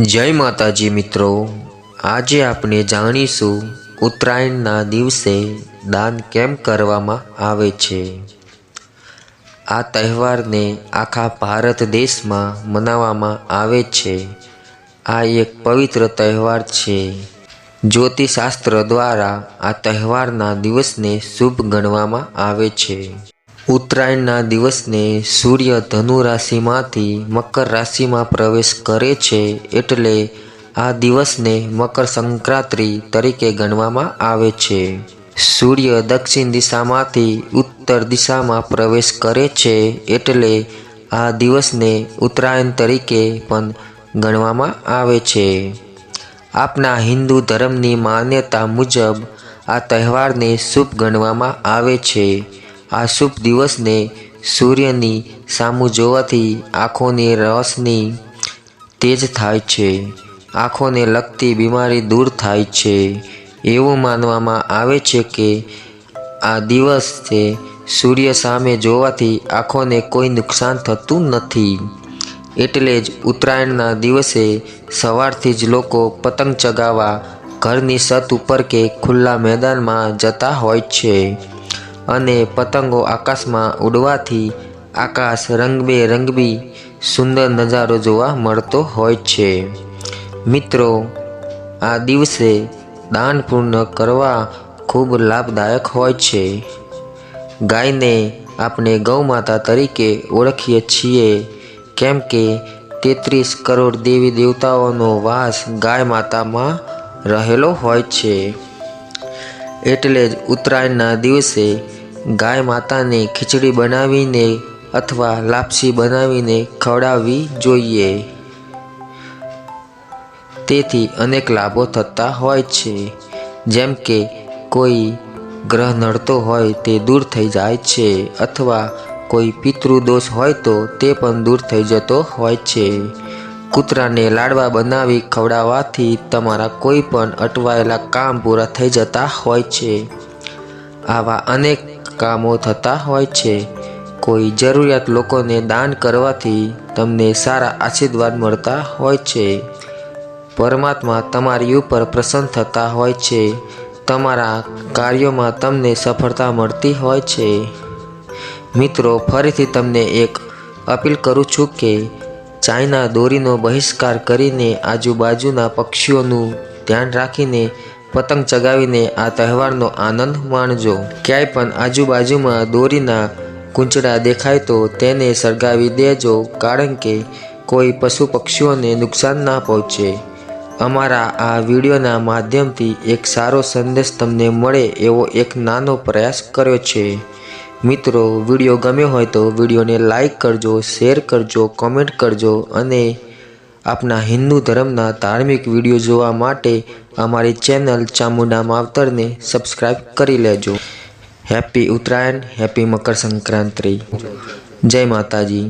જય માતાજી મિત્રો. આજે આપણે જાણીશું ઉત્તરાયણના દિવસે દાન કેમ કરવામાં આવે છે? આ તહેવારને આખા ભારત દેશમાં મનાવવામાં આવે છે. આ એક પવિત્ર તહેવાર છે. જ્યોતિષશાસ્ત્ર દ્વારા આ તહેવારના દિવસને શુભ ગણવામાં આવે છે. ઉત્તરાયણના દિવસને સૂર્ય ધનુ રાશિમાંથી મકર રાશિમાં પ્રવેશ કરે છે એટલે આ દિવસને મકર સંક્રાંતિ તરીકે ગણવામાં આવે છે. સૂર્ય દક્ષિણ દિશામાંથી ઉત્તર દિશામાં પ્રવેશ કરે છે એટલે આ દિવસને ઉત્તરાયણ તરીકે પણ ગણવામાં આવે છે. આપના હિન્દુ ધર્મની માન્યતા મુજબ આ તહેવારને શુભ ગણવામાં આવે છે. આ શુભ દિવસને સૂર્યની સામું જોવાથી આંખોની રસની તેજ થાય છે. આંખોને લગતી બીમારી દૂર થાય છે. એવું માનવામાં આવે છે કે આ દિવસે સૂર્ય સામે જોવાથી આંખોને કોઈ નુકસાન થતું નથી. એટલે જ ઉત્તરાયણના દિવસે સવારથી જ લોકો પતંગ ચગાવવા ઘરની છત ઉપર કે ખુલ્લા મેદાનમાં જતા હોય છે. અને પતંગો આકાશમાં ઉડવાથી આકાશ રંગબેરંગબી સુંદર નજારો જોવા મળતો હોય છે. મિત્રો, આ દિવસે દાન પૂર્ણ કરવા ખૂબ લાભદાયક હોય છે. ગાયને આપણે ગૌમાતા તરીકે ઓળખીએ છીએ, કેમ કે તેત્રીસ કરોડ દેવી દેવતાઓનો વાસ ગાય માતામાં રહેલો હોય છે. એટલે જ ઉત્તરાયણના દિવસે ગાય માતાને ખીચડી બનાવીને અથવા લાપસી બનાવીને ખવડાવવી જોઈએ. તેથી અનેક લાભો થતા હોય છે. જેમ કે કોઈ ગ્રહ નડતો હોય તે દૂર થઈ જાય છે અથવા કોઈ પિતૃદોષ હોય તો તે પણ દૂર થઈ જતો હોય છે. કૂતરાને લાડવા બનાવી ખવડાવવાથી તમારા કોઈ પણ અટવાયેલા કામ પૂરા થઈ જતા હોય છે. આવા અનેક કામો થતા હોય છે. કોઈ જરૂરિયાત લોકોને દાન કરવાથી તમને સારા આશીર્વાદ મળતા હોય છે. પરમાત્મા તમારી ઉપર પ્રસન્ન થતા હોય છે. તમારા કાર્યોમાં તમને સફળતા મળતી હોય છે. મિત્રો, ફરીથી તમને એક અપીલ કરું છું કે ચાઇના દોરીનો બહિષ્કાર કરીને આજુબાજુના પક્ષીઓનું ધ્યાન રાખીને પતંગ ચગાવીને આ તહેવારનો આનંદ માણજો. ક્યાંય પણ આજુબાજુમાં દોરીના કૂંચડા દેખાય તો તેને સળગાવી દેજો કારણ કે કોઈ પશુ પક્ષીઓને નુકસાન ના પહોંચે. અમારા આ વિડીયોના માધ્યમથી એક સારો સંદેશ તમને મળે એવો એક નાનો પ્રયાસ કર્યો છે. મિત્રો, વીડિયો ગમ્યો હોય તો વિડીયોને લાઇક કરજો શેર કરજો કોમેન્ટ કરજો અને આપના હિન્દુ ધર્મના ધાર્મિક વીડિયો જોવા માટે અમારી ચેનલ ચામુંડા માવતરને સબસ્ક્રાઈબ કરી લેજો. Happy Uttarayan happy Makar Sankranti. જય માતાજી.